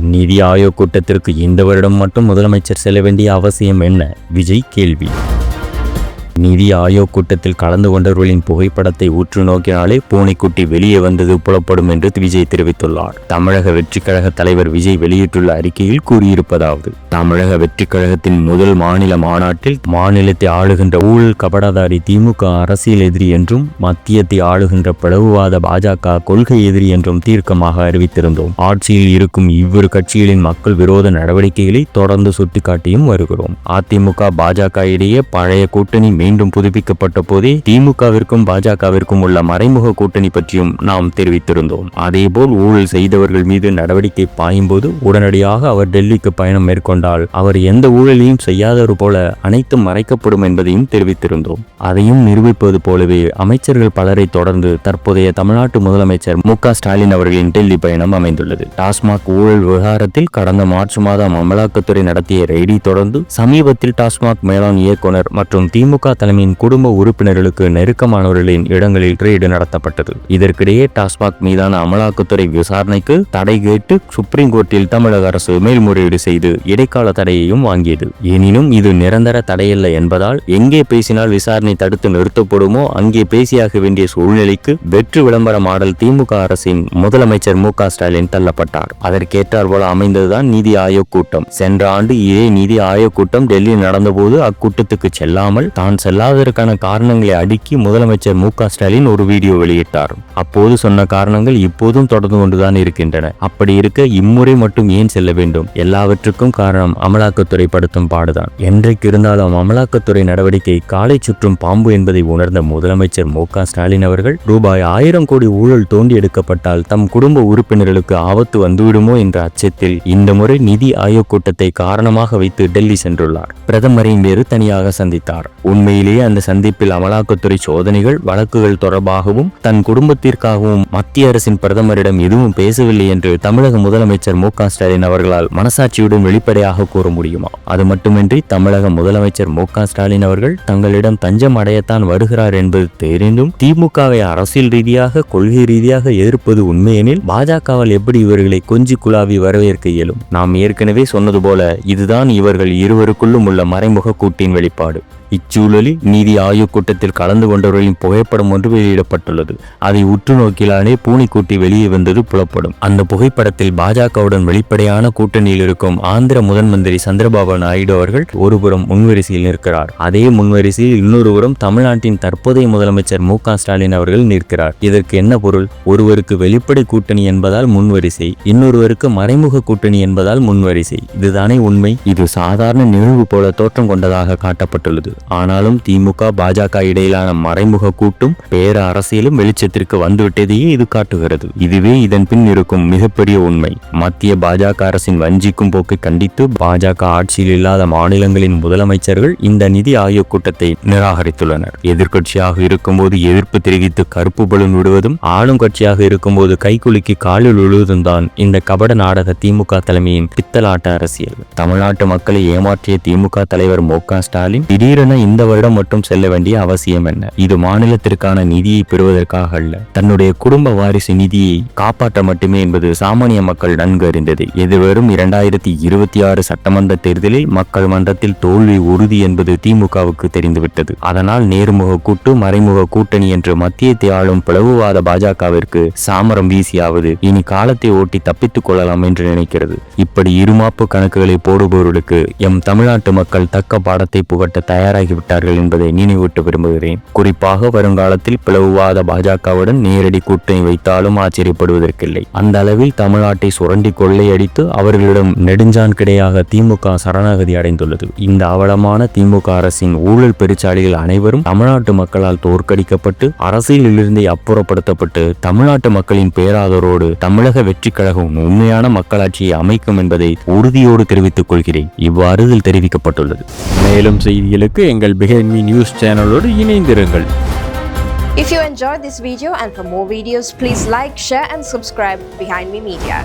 நிதி ஆயோக் கூட்டத்திற்கு இந்த வருடம் மட்டும் முதலமைச்சர் செல்ல வேண்டிய அவசியம் என்ன? விஜய் கேள்வி. நிதி ஆயோக் கூட்டத்தில் கலந்து கொண்டவர்களின் புகைப்படத்தை உற்று நோக்கினாலே பூனைக்குட்டி வெளியே வந்தது புலப்படும் என்று விஜய் தெரிவித்துள்ளார். தமிழக வெற்றிக்கழக தலைவர் விஜய் வெளியிட்டுள்ள அறிக்கையில் கூறியிருப்பதாவது தமிழக வெற்றிக்கழகத்தின் முதல் மாநில மாநாட்டில் மாநிலத்தை ஆளுகின்ற ஊழல் கபடாதாரி திமுக அரசியல் எதிரி என்றும் மத்தியத்தை ஆளுகின்ற பிளவுவாத பாஜக கொள்கை எதிரி என்றும் தீர்க்கமாக அறிவித்திருந்தோம். ஆட்சியில் இருக்கும் இவ்விரு கட்சிகளின் மக்கள் விரோத நடவடிக்கைகளை தொடர்ந்து சுட்டிக்காட்டியும் வருகிறோம். அதிமுக பாஜக இடையே பழைய கூட்டணி மீண்டும் புதுப்பிக்கப்பட்ட போதே திமுகவிற்கும் பாஜகவிற்கும் உள்ள மறைமுக கூட்டணி பற்றியும் நாம் தெரிவித்திருந்தோம். அதேபோல் ஊழல் செய்தவர்கள் மீது நடவடிக்கை பாயும்போது உடனடியாக அவர் டெல்லிக்கு பயணம் மேற்கொண்டால் அவர் எந்த ஊழலையும் செய்யாதவர் போல அனைத்தும் மறைக்கப்படும் என்பதையும் தெரிவித்திருந்தோம். அதையும் நிரூபிப்பது போலவே அமைச்சர்கள் பலரை தொடர்ந்து தற்போதைய தமிழ்நாட்டு முதலமைச்சர் மு ஸ்டாலின் அவர்களின் டெல்லி பயணம் அமைந்துள்ளது. டாஸ்மாக் ஊழல் விவகாரத்தில் கடந்த மார்ச் மாதம் அமலாக்கத்துறை நடத்திய ரெய்டி தொடர்ந்து சமீபத்தில் டாஸ்மாக் மேலாண் இயக்குனர் மற்றும் திமுக தலைமையின் குடும்ப உறுப்பினர்களுக்கு நெருக்கமானவர்களின் இடங்களில் ரெய்டு நடத்தப்பட்டது. இதற்கிடையே டாஸ்மாக் மீதான அமலாக்கத்துறை விசாரணைக்கு தடை கேட்டு சுப்ரீம் கோர்ட்டில் தமிழக அரசு மேல்முறையீடு செய்து இடைக்கால தடையையும் வாங்கியது. எனினும் இது நிரந்தர தடையல்ல என்பதால் எங்கே பேசினால் விசாரணை தடுத்து நிறுத்தப்படுமோ அங்கே பேசியாக வேண்டிய சூழ்நிலைக்கு வெற்று விளம்பர மாடல் திமுக அரசின் முதலமைச்சர் மு க ஸ்டாலின் தள்ளப்பட்டார். அதற்கேற்றார் போல அமைந்ததுதான் நிதி ஆயோக் கூட்டம். சென்ற ஆண்டு இதே நிதி ஆயோக் கூட்டம் டெல்லியில் நடந்தபோது அக்கூட்டத்துக்கு செல்லாமல் தான் செல்லாததற்கான காரணங்களை அடுக்கி முதலமைச்சர் மு க ஸ்டாலின் ஒரு வீடியோ வெளியிட்டார். அப்போது சொன்ன காரணங்கள் இப்போதும் தொடர்ந்து கொண்டுதான் இருக்கின்றன. அப்படி இருக்க இம்முறை மட்டும் ஏன் செல்ல வேண்டும்? எல்லாவற்றுக்கும் காரணம் அமலாக்கத்துறை படுத்தும் பாடுதான். என்றைக்கு இருந்தாலும் அமலாக்கத்துறை நடவடிக்கை காலை சுற்றும் பாம்பு என்பதை உணர்ந்த முதலமைச்சர் மு க ஸ்டாலின் அவர்கள் ரூபாய் ஆயிரம் கோடி ஊழல் தோண்டி எடுக்கப்பட்டால் தம் குடும்ப உறுப்பினர்களுக்கு ஆபத்து வந்துவிடுமோ என்ற அச்சத்தில் இந்த முறை நிதி ஆயோக் கூட்டத்தை காரணமாக வைத்து டெல்லி சென்றுள்ளார். பிரதமரின் வேறு தனியாக சந்தித்தார். உண்மையிலேயே அந்த சந்திப்பில் அமலாக்கத்துறை சோதனைகள் வழக்குகள் தொடர்பாகவும் தன் குடும்பத்திற்காகவும் மத்திய அரசின் பிரதமரிடம் எதுவும் பேசவில்லை என்று தமிழக முதலமைச்சர் மு க ஸ்டாலின் அவர்களால் மனசாட்சியுடன் வெளிப்படையாக கூற முடியுமா? அது மட்டுமின்றி தமிழக முதலமைச்சர் மு க ஸ்டாலின் அவர்கள் தங்களிடம் தஞ்சம் அடையத்தான் வருகிறார் என்பது தெரிந்தும் திமுகவை அரசியல் ரீதியாக கொள்கை ரீதியாக எதிர்ப்பது உண்மையெனில் பாஜகவால் எப்படி இவர்களை கொஞ்சி குழாவி வரவேற்க இயலும்? நாம் ஏற்கனவே சொன்னது போல இதுதான் இவர்கள் இருவருக்குள்ளும் உள்ள மறைமுக கூட்டின் வெளிப்பாடு. இச்சூழலில் நீதி ஆயோக் கூட்டத்தில் கலந்து கொண்டவர்களின் புகைப்படம் ஒன்று வெளியிடப்பட்டுள்ளது. அதை உற்று நோக்கிலானே பூனைக்குட்டி வெளியே வந்தது புலப்படும். அந்த புகைப்படத்தில் பாஜகவுடன் வெளிப்படையான கூட்டணியில் இருக்கும் ஆந்திர முதன் மந்திரி சந்திரபாபு நாயுடு அவர்கள் ஒருபுறம் முன்வரிசையில் நிற்கிறார். அதே முன்வரிசையில் இன்னொருபுறம் தமிழ்நாட்டின் தற்போதைய முதலமைச்சர் மு ஸ்டாலின் அவர்கள் நிற்கிறார். இதற்கு என்ன பொருள்? ஒருவருக்கு வெளிப்படை கூட்டணி என்பதால் முன்வரிசை இன்னொருவருக்கு மறைமுக கூட்டணி என்பதால் முன்வரிசை. இதுதானே உண்மை? இது சாதாரண நிகழ்வு போல தோற்றம் கொண்டதாக காட்டப்பட்டுள்ளது. ஆனாலும் திமுக பாஜக இடையிலான மறைமுக கூட்டும் பேர அரசியலும் வெளிச்சத்திற்கு வந்துவிட்டதையே இது காட்டுகிறது. இதுவே இதன் பின் இருக்கும் மிகப்பெரிய உண்மை. மத்திய பாஜக அரசின் வஞ்சிக்கும் போக்கை கண்டித்து பாஜக ஆட்சியில் இல்லாத மாநிலங்களின் முதலமைச்சர்கள் இந்த நிதி ஆயோக் கூட்டத்தை நிராகரித்துள்ளனர். எதிர்கட்சியாக இருக்கும்போது எதிர்ப்பு தெரிவித்து கருப்பு பலன் விடுவதும் ஆளும் கட்சியாக இருக்கும்போது கைகுலுக்கி காலில் விழுவதும் தான் இந்த கபட நாடக திமுக தலைமையின் பித்தலாட்ட அரசியல். தமிழ்நாட்டு மக்களை ஏமாற்றிய திமுக தலைவர் மு ஸ்டாலின் திடீரென இந்த வருடம் மட்டும் செல்ல வேண்டிய அவசியம் என்ன? இது மாநிலத்திற்கான நிதியை பெறுவதற்காக அல்ல. தன்னுடைய குடும்ப வாரிசு நிதியை காப்பாற்ற மட்டுமே என்பது சாமானிய மக்கள் நன்கு அறிந்தது. எதிர்வரும் இரண்டாயிரத்தி இருபத்தி ஆறு சட்டமன்ற தேர்தலில் மக்கள் மன்றத்தில் தோல்வி உறுதி என்பது திமுகவுக்கு தெரிந்துவிட்டது. அதனால் நேர்முக கூட்டு மறைமுக கூட்டணி என்று மத்தியத்தை ஆளும் பிளவுவாத பாஜகவிற்கு சாமரம் வீசியாவது இனி காலத்தை ஓட்டி தப்பித்துக் கொள்ளலாம் என்று நினைக்கிறது. இப்படி இருமாப்பு கணக்குகளை போடுபவர்களுக்கு எம் தமிழ்நாட்டு மக்கள் தக்க பாடத்தை புகட்ட தயாராகிவிட்டார்கள் என்பதை நினைவூட்ட விரும்புகிறேன். குறிப்பாக வருங்காலத்தில் பிளவுவாத பாஜகவுடன் நேரடி கூட்டணி வைத்தாலும் ஆச்சரியப்படுவதற்கில்லை. அந்த அளவில் தமிழ்நாட்டை சுரண்டி கொள்ளையடித்து அவர்களிடம் நெடுஞ்சான் கிடையாக திமுக சரணாகதி அடைந்துள்ளது. இந்த அவலமான திமுக அரசின் ஊழல் பெருச்சாளிகள் அனைவரும் தமிழ்நாட்டு மக்களால் தோற்கடிக்கப்பட்டு அரசியலிலிருந்தே அப்புறப்படுத்தப்பட்டு தமிழ்நாட்டு மக்களின் பேராதரோடு தமிழக வெற்றி கழகம் உண்மையான மக்களாட்சியை அமைக்கும் என்பதை உறுதியோடு தெரிவித்துக் கொள்கிறேன். இவ்வாறு இதில் தெரிவிக்கப்பட்டுள்ளது. மேலும் செய்திகளுக்கு எங்கள் பிஹைண்ட் மீ நியூஸ் சேனலோடு இணைந்திருங்கள் If you enjoyed this video and for more videos, please like, share and subscribe Behind Me Media.